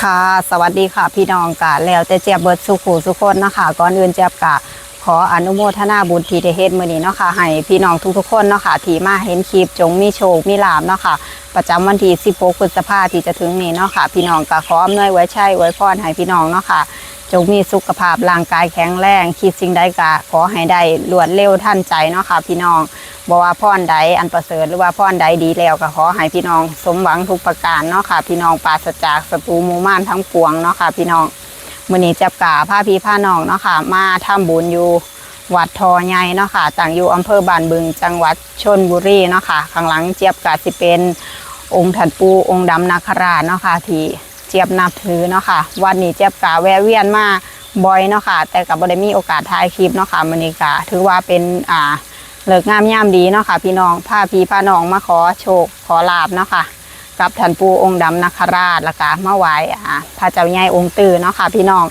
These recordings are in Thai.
ค่ะ สวัสดีค่ะ พี่น้องกะแล้วแต่เจียบเบิดสุขูสุคนเนาะคะก่อนอื่นเจียบกะขออนุโมทนาบุญที่ได้เฮ็ดมือนี้เนาะค่ะให้พี่น้องทุกๆคนเนาะค่ะที่มาเห็นคลิปจงมีโชคมีลาบเนาะค่ะประจำวันที่16พฤษภาที่จะถึงนี้เนาะค่ะพี่น้องกะขออำนวยไว้ใช้ไว้พรให้พี่น้องเนาะค่ะ จงมีสุขภาพร่างกายแข็งแรง คิดสิ่งใดกะขอให้ได้รวดเร็วทันใจเนาะค่ะพี่น้องบอกว่าพรใดอันประเสริฐหรือว่าพรใดดีแล้วก็ขอให้พี่น้อง สมหวังทุกประการเนาะค่ะพี่น้องปราศจากศัตรูมูม่านทั้งปวงเนาะค่ะพี่น้องมื้อนี้จับกาผ้าพี่ผ้าน้องเนาะค่ะมาทำบุญอยู่วัดทอใหญ่เนาะค่ะตั้งอยู่อำเภอบ้านบึงจังหวัดชนบุรีเนาะค่ะข้างหลังเจี๊ยบกาสิเป็นองค์ถันปูองค์ดำนาคราชเนาะค่ะที่ เจี๊ยบนับถือเนาะค่ะวันนี้เจี๊ยบกะแวะเวียนมาบ่อยเนาะค่ะแต่กับบ่ได้มีโอกาสถ่ายคลิปเนาะค่ะมื้อนี้กะถือว่าเป็นอ่าเลิกงามยามดีเนาะค่ะพี่น้องพาพี่พาน้องมาขอโชคขอลาบเนาะค่ะกับท่านปูองค์ดำนาคราชล้วก็มาไหว้อ่าพระเจ้าใหญ่องค์ตื่นเนาะค่ะพี่น้อง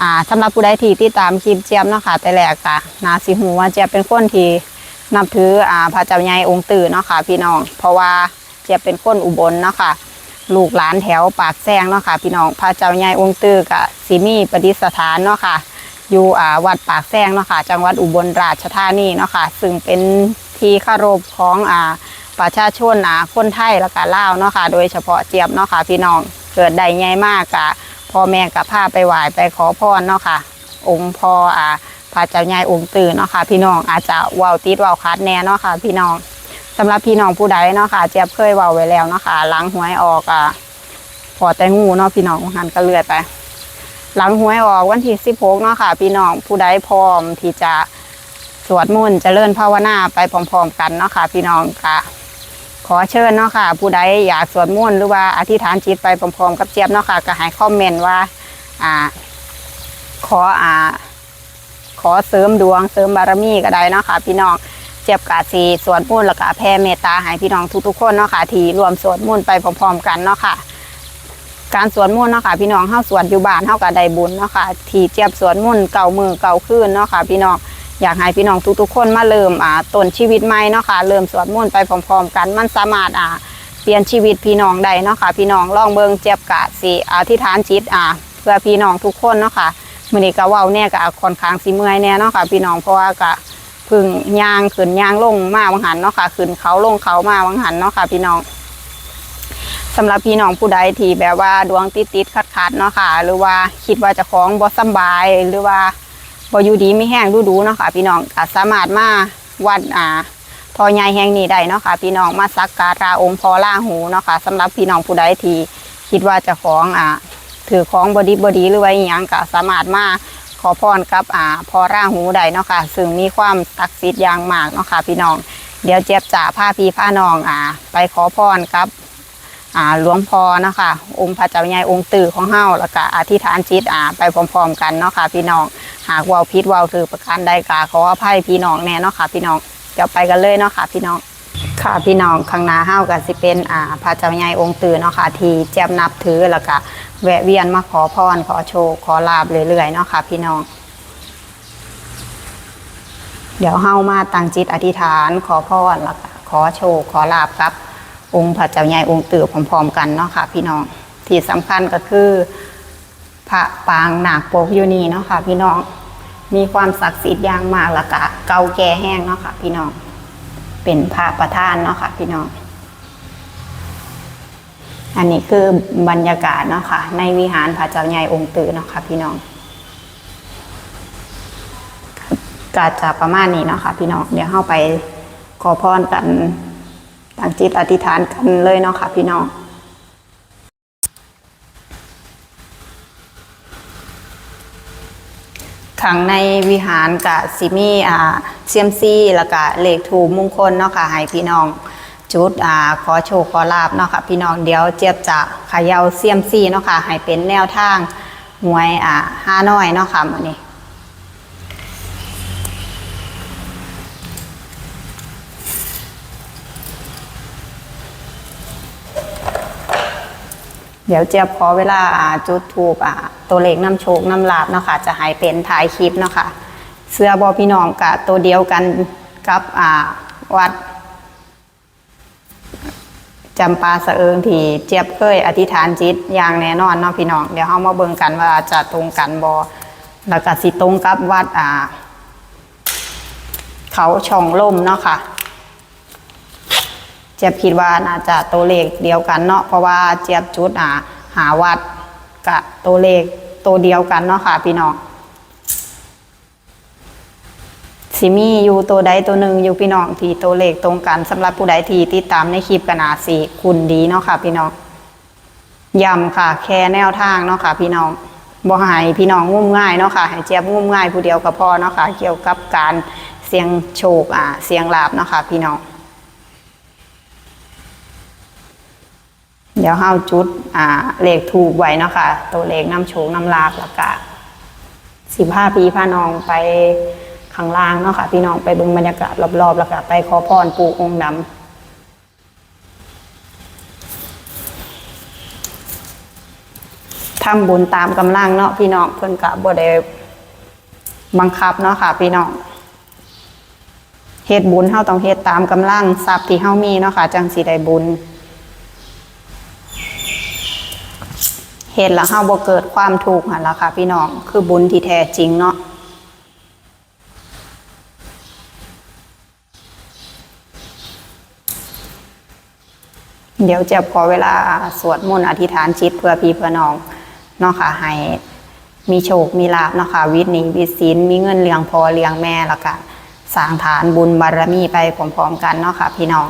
อ่าสำหรับผู้ใดที่ติดตามคลิปเจี๊ยบเนาะค่ะแต่แรกกะนาสิหูว่าเจี๊ยบเป็นคนที่นับถืออ่าพระเจ้าใหญ่องค์ตื่นเนาะค่ะพี่น้องเพราะว่าเจี๊ยบเป็นคนอุบลเนาะค่ะ ลูกหลานแถวปากแซงเนาะค่ะ พี่น้องพระเจ้าใหญ่องค์ตื้อกะสิมีประดิษฐานเนาะค่ะ อยู่อ่าวัดปากแซงเนาะค่ะ จังหวัดอุบลราชธานีเนาะค่ะ ซึ่งเป็นที่คารพของอ่าประชาชนอ่าคนไทยและกะลาวเนาะค่ะ โดยเฉพาะเจี๊ยบเนาะค่ะ พี่น้องเกิดได้ใหญ่มากกะพ่อแม่กับพาไปไหว้ไปขอพรเนาะค่ะ องค์พ่ออ่าพระเจ้าใหญ่องค์ตื่นเนาะค่ะ พี่น้องอาจจะว้าวติดว้าวคัดแน่เนาะค่ะ พี่น้อง สำหรับพี่น้องผู้ใดเนาะค่ะเจี๊ยบเคยเว้าไว้แล้วเนาะค่ะหล้างหวยออกอะพอแต่งูเนาะพี่น้องหันก็เลือดไป หลังหวยออกวันที่สิบหกเนาะค่ะ พี่น้องผู้ใดพร้อมที่จะสวดมนต์เจริญภาวนาไปพร้อมๆกันเนาะค่ะ พี่น้องค่ะ ขอเชิญเนาะค่ะ ผู้ใดอยากสวดมนต์หรือว่าอธิษฐานจิตไปพร้อมๆกับเจี๊ยบเนาะค่ะก็ให้คอมเมนต์ว่าอ่า ขออ่า ขอเสริมดวงเสริมบารมีก็ได้เนาะค่ะ พี่น้อง เจ็บกาสีสวดมนต์แล้วก็แผ่เมตตาให้พี่น้องทุกๆคนเนาะค่ะที่รวมสวดมนต์ไปพร้อมๆกันเนาะค่ะ การสวดมนต์เนาะค่ะพี่น้องเฮาสวดอยู่บ้านเฮาก็ได้บุญเนาะค่ะที่เจ็บสวดมนต์เก่ามือเก่าคืนเนาะค่ะพี่น้องอยากให้พี่น้องทุกๆ คนมาเริ่มอ่าต้นชีวิตใหม่เนาะค่ะเริ่มสวดมนต์ไปพร้อมๆกันมันสามารถอ่าเปลี่ยนชีวิตพี่น้องได้เนาะค่ะพี่น้องลองเบิ่งเจ็บกะสิอธิษฐานจิตอ่าเพื่อพี่น้องทุกคนเนาะค่ะมือนี้ก็เว้าเนี่ยก็ค่อนข้างสิเมื่อยแน่เนาะค่ะพี่น้องเพราะว่าก็ พึ่งยางขึ้นยางลงมาวังหันเนาะค่ะขึ้นเขาลงเขามาวังหันเนาะค่ะ พี่น้องสำหรับพี่น้องผู้ใดที่แบบว่าดวงติดติดขัดขัดๆเนาะค่ะ หรือว่าคิดว่าจะของบ่สบายหรือว่าบ่อยู่ดีไม่แห้งดูดูเนาะค่ะ พี่น้องก็สามารถมาวัดอ่าทอใหญ่แห่งนี้ได้เนาะค่ะ พี่น้องมาสักการะองค์พอล่าหูเนาะค่ะสำหรับพี่น้องผู้ใดที่คิดว่าจะของอ่าถือของบอดีบอดีหรือว่าอหยังก็สามารถมา ขอพรกับอ่าพอร่างหูได้เนาะค่ะ ซึ่งมีความศักดิ์สิทธิ์อย่างมากเนาะค่ะพี่น้อง เดี๋ยวเจี๊ยบจะพาพี่พานองอ่า ไปขอพรกับอ่าหลวงพ่อเนาะค่ะ องค์พระเจ้าใหญ่องค์ตื่อของเฮาแล้วก็อธิษฐานจิตอ่าไปพร้อมๆกันเนาะค่ะพี่น้อง หากว่าพิษว่าถือประการใดก็ขออภัยพี่น้องแน่เนาะค่ะพี่น้องเดี๋ยวไปกันเลยเนาะค่ะพี่น้อง ค่ะพี่น้องข้างหน้าเฮาก็สิเป็นอ่าพระเจ้าใหญ่องค์ตื่นเนาะค่ะที่เจ็บนับถือแล้วก็แวะเวียนมาขอพรขอโชคขอลาบเรื่อยๆเนาะค่ะพี่น้อง เดี๋ยวเฮามาตั้งจิตอธิษฐานขอพรแล้วก็ขอโชคขอลาบกับ องค์พระเจ้าใหญ่องค์ตื่นพร้อมๆกันเนาะค่ะพี่น้องที่สำคัญก็คือพระปางหนักโปกอยู่นี่เนาะค่ะพี่น้องมีความศักดิ์สิทธิ์อย่างมากแล้วก็เก่าแก่แห้งเนาะค่ะพี่น้อง เป็นพระประธานเนาะค่ะพี่น้อง อันนี้คือบรรยากาศเนาะค่ะในวิหารพระเจ้าใหญ่องค์ตื่นเนาะค่ะพี่น้องก็จะประมาณนี้เนาะค่ะพี่น้องเดี๋ยวเข้าไปขอพรกันตั้งจิตอธิษฐานกันเลยเนาะค่ะพี่น้อง ขังในวิหารกับซิมีอ่าเซียมซีแล้วก็เลขถูกมงคลเนาะค่ะให้พี่น้องจุดอ่าขอโชคขอลาบเนาะค่ะพี่น้องเดี๋ยวเจี๊ยบจะเขย่าเซียมซีเนาะค่ะให้เป็นแนวทางหวยอ่าห้าน้อยเนาะค่ะมื้อนี้ ดี๋ยวเจี๊ยบขอเวลาจุดถูกอ่าตัวเลขน้ำโชคน้ำลาบเนาะค่ะจะให้เป็นถ่ายคลิปเนาะค่ะเสื้อบอพี่น้องกับตัวเดียวกันกับอ่าวัดจำปาสะเอิงที่เจี๊ยบเคยอธิษฐานจิตอย่างแน่นอนเนาะพี่น้องเดี๋ยวเฮามาเบิ่งกันว่าจะตรงกันบ่แล้วก็สิตรงกับวัดอ่า เขาช่องล่มเนาะค่ะ จี๊ยบคิดว่าน่าจะตัวเลขเดียวกันเนาะเพราะว่าเจี๊ยบจุดอ่าหาวัดกับตัวเลขตัวเดียวกันเนาะค่ะพี่น้องสิมีอยู่ตัวใดตัวหนึ่งอยู่พี่น้องที่ตัวเลขตรงกันสำหรับผู้ใดที่ติดตามในคลิปกนาสีคุณดีเนาะค่ะ พี่น้องย้ำค่ะ แค่แนวทางเนาะค่ะ พี่น้องบ่ให้พี่น้องงุ่มง่ายเนาะค่ะให้เจี๊ยบงุ่มง่ายผู้เดียวก็พอเนาะค่ะ เกี่ยวกับการเสียงโชคอ่าเสียงลาบเนาะค่ะ พี่น้อง เดี๋ยวเฮาจุดอ่าเลขถูกไว้เนาะค่ะ ตัวเลขน้ำโชคน้ำลาบแล้วก็สิบห้าปีพาน้องไปข้างล่างเนาะค่ะ พี่น้องไปเบิ่งบรรยากาศรอบๆแล้วก็ไปขอพรปู่องค์ดำทำบุญตามกำลังเนาะพี่น้องเพิ่นกะบ่ได้บังคับเนาะค่ะ พี่น้องเฮ็ดบุญเฮาต้องเฮ็ดตามกำลังทรัพย์ที่เฮามีเนาะค่ะ จังสิได้บุญ เห็นแล้วเฮาบ่เกิดความทุกข์หั่นล่ะค่ะ พี่น้องคือบุญที่แท้จริงเนาะเดี๋ยวจะขอเวลาสวดมนต์อธิษฐานจิตเพื่อพี่เพื่อน้องเนาะค่ะให้มีโชค มีลาภเนาะค่ะวิทย์นี้วิศีลมีเงินเลี้ยงพอเลี้ยงแม่แล้วก็สร้างฐานบุญบารมีไปพร้อมๆกันเนาะค่ะพี่น้อง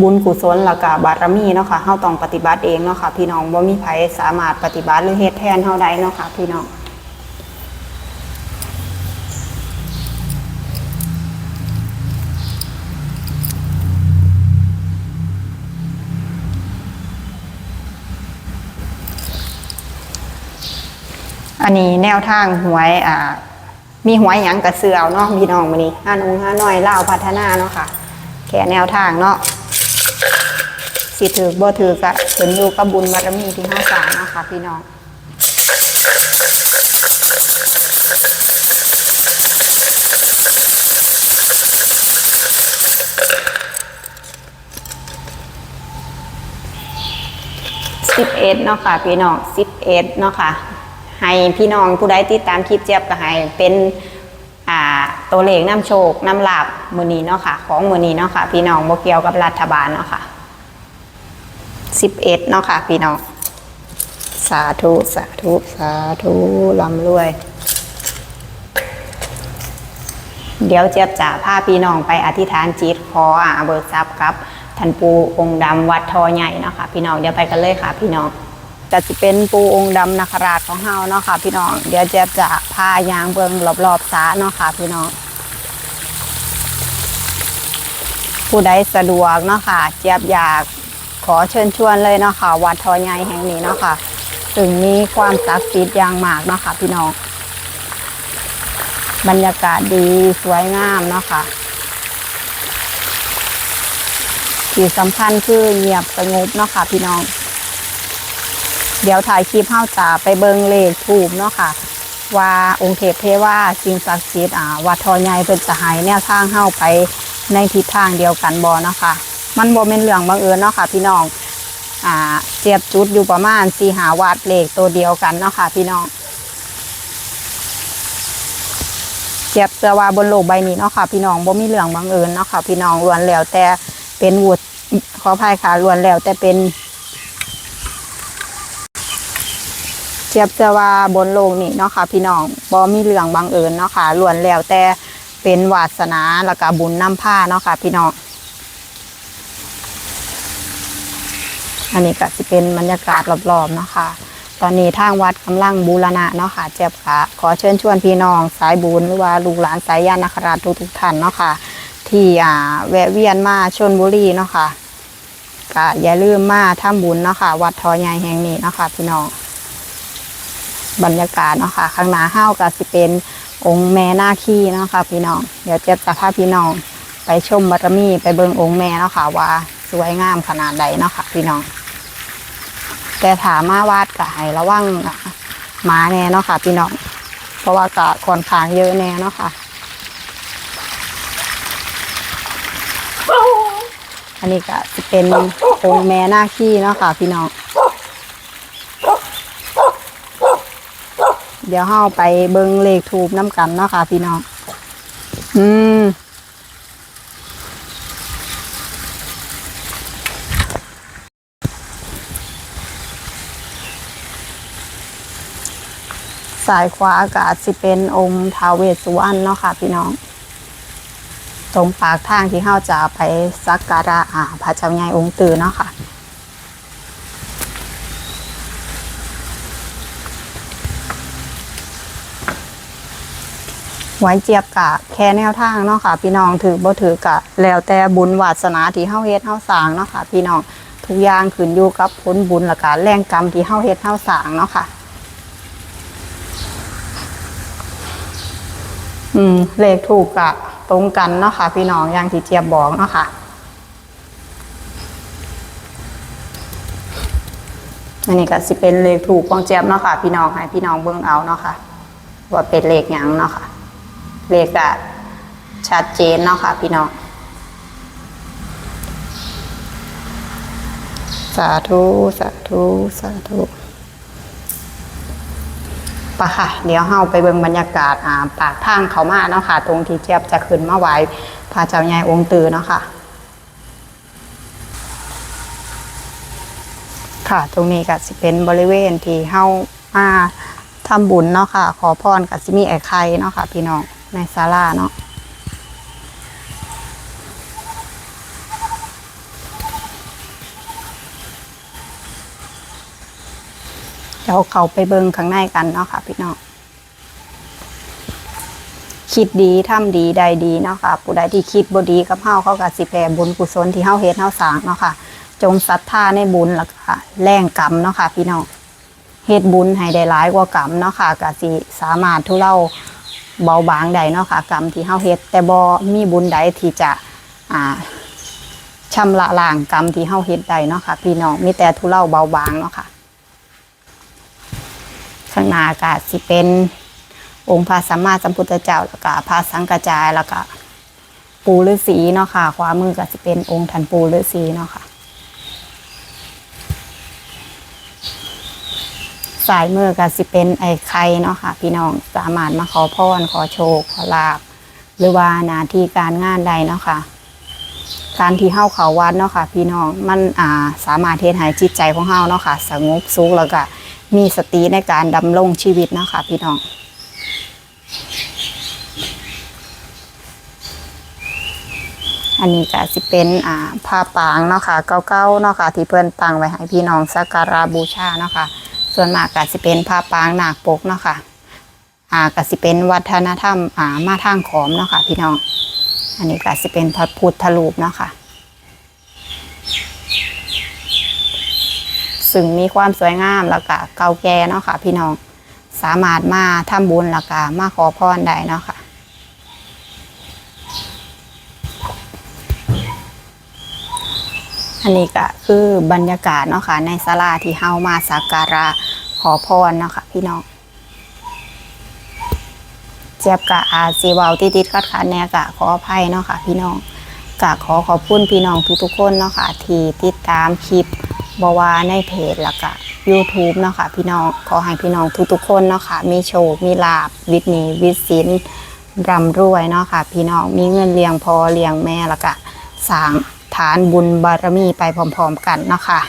บุญกุศลแล้วก็บารมีเนาะค่ะเฮาต้องปฏิบัติเองเนาะค่ะพี่น้องบ่มีไผสามารถปฏิบัติหรือเฮ็ดแทนเฮาได้เนาะค่ะพี่น้องอันนี้แนวทางหวยอ่ามีหวยหยังกระเสือเอาเนาะพี่น้องมื้อนี้ห้านุ่งห้าน้อยเล่าพัฒนาเนาะค่ะ แค่แนวทางเนาะ สิถือบ่ถือก็ขึ้นอยู่กับบุญบารมีที่เฮาสางเนะคะพี่น้องสิบเอ็ดเนาะค่ะพี่น้องสิบเอ็ดเนาะค่ะให้พี่น้องผู้ใดติดตามคลิปเจี๊ยบก็ให้เป็นอ่าตัวเลขน้ำโชคน้ำลาบมือนี้เนาะค่ะ ของมือนี้เนาะค่ะ พี่น้องบ่เกียวกับรัฐบาลเนาะค่ะ สิบเอ็ดเนาะค่ะ พี่น้อง สาธุ สาธุ สาธุร่ำรวย เดี๋ยวเจี๊ยบจะพาพี่น้องไปอธิษฐานจิตขออาเบิกทรัพย์ครับท่านปูองค์ดำวัดทอใหญ่เนาะค่ะ พี่น้องเดี๋ยวไปกันเลยค่ะ พี่น้องจะเป็นปูองค์ดำนาคราชของเฮาเนาะค่ะ พี่น้อง เดี๋ยวเจี๊ยบจะพายางเบิงรอบๆสาเนาะค่ะ พี่น้องผู้ใดสะดวกเนาะค่ะ เจี๊ยบอยาก ขอเชิญชวนเลยเนาะค่ะวัดทอใหญ่แห่งนี้เนาะค่ะถึงมีความศักดิ์สิทธิ์อย่างมากเนาะค่ะพี่น้อง บรรยากาศดีสวยงามเนาะค่ะที่สำคัญคือเงียบสงบเนาะค่ะพี่น้อง เดี๋ยวถ่ายคลิปเฮาตาไปเบิงเลขถูกเนาะค่ะว่าองค์เทพเทว่าสิ่งศักดิ์สิทธิ์อ่าวัดทอใหญ่เป็นจะใหายแนวทางเฮาไปในทิศทางเดียวกันบ่เนาะค่ะ มันบ่เป็นเรื่องบังเอิญเนาะค่ะ พี่น้องอ่าเจียบจุดอยู่ประมาณสี่หาวัดเลขตัวเดียวกันเนาะค่ะ พี่น้องเจียบเสือว่าบนโลกใบนี้เนาะค่ะ พี่น้องบ่มีเรื่องบังเอิญเนาะค่ะ พี่น้องล้วนแล้วแต่เป็นวุฒิขออภัยค่ะล้วนแล้วแต่เป็นเจียบเสือว่าบนโลกนี้เนาะค่ะ พี่น้องบ่มีเรื่องบังเอิญเนาะค่ะล้วนแล้วแต่เป็นวาสนาแล้วก็บุญน้ำผ้าเนาะค่ะ พี่น้อง อันนี้ก็จะเป็นบรรยากาศรอบๆเนาะค่ะ ตอนนี้ทางวัดกำลังบูรณะเนาะค่ะเจ็บค่ะ ขอเชิญชวนพี่น้องสายบุญหรือว่าลูกหลานสายยานนคราชทุกๆท่านเนาะค่ะ ที่อ่าแวะเวียนมาชนบุรีเนาะค่ะก็อย่าลืมมาทำบุญเนาะค่ะ วัดทอใหญ่แห่งนี้เนาะค่ะ พี่น้อง บรรยากาศเนาะค่ะ ข้างหน้าห้าวก็สิเป็นองค์แม่นาคีเนาะค่ะ พี่น้อง เดี๋ยวเจ็บจะพาพี่น้อง ไปชมบารมีไปเบิงองค์แม่เนาะค่ะว่า สวยงามขนาดใดเนาะค่ะ พี่น้อง แต่ถามมาวาดก็ให้ระวังอะหมาแน่เนาะค่ะ พี่น้อง เพราะว่าก็ค่อนข้างเยอะแน่เนาะค่ะ อันนี้ก็จะเป็นองค์แม่หน้าคีเนาะค่ะ พี่น้อง เดี๋ยวเฮาไปเบิงเลขทูบน้ำกันเนาะค่ะ พี่น้อง อืม สายขวาก็อาจสิเป็นองค์ท้าวเวสสุวรรณเนาะค่ะพี่น้อง ตรงปากทางที่เฮาจะไปสักการะอ่าพระเจ้าใหญ่องค์ตื่นเนาะค่ะไว้เจี๊ยบกะแค่แนวทางเนาะค่ะ พี่น้องถือบ่ถือกะ แล้วแต่บุญวาสนาที่เฮาเฮ็ดเฮาสร้างเนาะค่ะ พี่น้องทุกอย่างขึ้นอยู่กับผลบุญและกะแรงกรรมที่เฮาเฮ็ดเฮาสร้างเนาะค่ะ อืมเลขถูกกะตรงกันเนาะค่ะ พี่น้องอย่างที่เจี๊ยบบอกเนาะค่ะอันนี้ก็สิเป็นเลขถูกของเจี๊ยบเนาะค่ะ พี่น้องให้พี่น้องเบิ่งเอาเนาะค่ะ ว่าเป็นเลขหยังเนาะค่ะเลขก็ชัดเจนเนาะค่ะ พี่น้องสาธุสาธุสาธุะค่ะ เดี๋ยวเฮาไปเบิ่งบรรยากาศอ่าปากทางเขามาเนาะค่ะ ตรงที่เจี๊ยบจะขึ้นมาไหว้พระเจ้าใหญ่องค์ตือเนาะค่ะ ค่ะ ตรงนี้ก็สิเป็นบริเวณที่เฮามาทำบุญเนาะค่ะ ขอพรกับสิมีไอ้ไข่เนาะค่ะ พี่น้องในศาลาเนาะ เดี๋ยวเขาไปเบิงข้างในกันเนาะค่ะ พี่น้องคิดดีทำดีใดดีเนาะค่ะผู้ใดที่คิดบ่ดีกับเฮาเขาก็สิแผ่บุญกุศลที่เฮาเฮ็ดเฮาสร้างเนาะค่ะ จงศรัทธาในบุญแล้วก็แรงกรรมเนาะค่ะ พี่น้องเฮ็ดบุญให้ได้หลายกว่ากรรมเนาะค่ะก็สิสามารถทุเลาเบาบางได้เนาะค่ะ กรรมที่เฮาเฮ็ดแต่บ่มีบุญใดที่จะอ่าชำระล้างกรรมที่เฮาเฮ็ดได้เนาะค่ะ พี่น้องมีแต่ทุเลาเบาบางเนาะค่ะ ข้างหน้าก็สิเป็นองค์พระสัมมาสัมพุทธเจ้าแล้วก็พระสังฆจายแล้วก็ปูฤาษีเนาะค่ะขวามือก็สิเป็นองค์ท่านปูฤาษีเนาะค่ะสายมือก็สิเป็นไอ้ไข่เนาะค่ะ พี่น้องสามารถมาขอพรขอโชคขอลาบหรือว่าหนาที่การงานใดเนาะค่ะ การที่เฮาเขาวัดเนาะค่ะ พี่น้องมันอ่าสามารถเทศให้จิตใจของเฮาเนาะค่ะ สงบสุขแล้วก็ มีสติในการดำรงชีวิตนะค่ะพี่น้องอันนี้ก็สิเป็นอ่าผ้าปางเนาะค่ะเก่าๆเนาะค่ะที่เพิ่นตั้งไว้ให้พี่น้องสักการะบูชาเนาะค่ะส่วนมากก็สิเป็นผ้าปางหนักปกเนาะค่ะอ่าก็สิเป็นวัฒนธรรมอ่ามาทางขอมเนาะค่ะพี่น้อง อันนี้ก็สิเป็นพระพุทธรูปเนาะค่ะ ซึ่งมีความสวยงามแล้วก็เก่าแก่เนาะค่ะ พี่น้องสามารถมาทำบุญแล้วก็มาขอพรได้เนาะค่ะอันนี้ก็คือบรรยากาศเนาะค่ะในศาลาที่เฮามาสักการะขอพรเนาะค่ะพี่น้องเจี๊ยบกะอาซีวาวติดติดขัดขัดแน่กะขออภัยเนาะค่ะพี่น้องกะขอขอบคุณพี่น้องทุกๆคนเนาะค่ะที่ติดตามคลิป บว่าในเพจแล้วก็ YouTube เนาะค่ะพี่น้องขอให้พี่น้องทุกๆคนเนาะค่ะมีโชค มีลาบวิทย์นีวิทย์สินร่ำรวยเนาะค่ะพี่น้องมีเงินเลี้ยงพอเลี้ยงแม่แล้วก็สร้างฐานบุญบารมีไปพร้อมๆกันเนาะค่ะ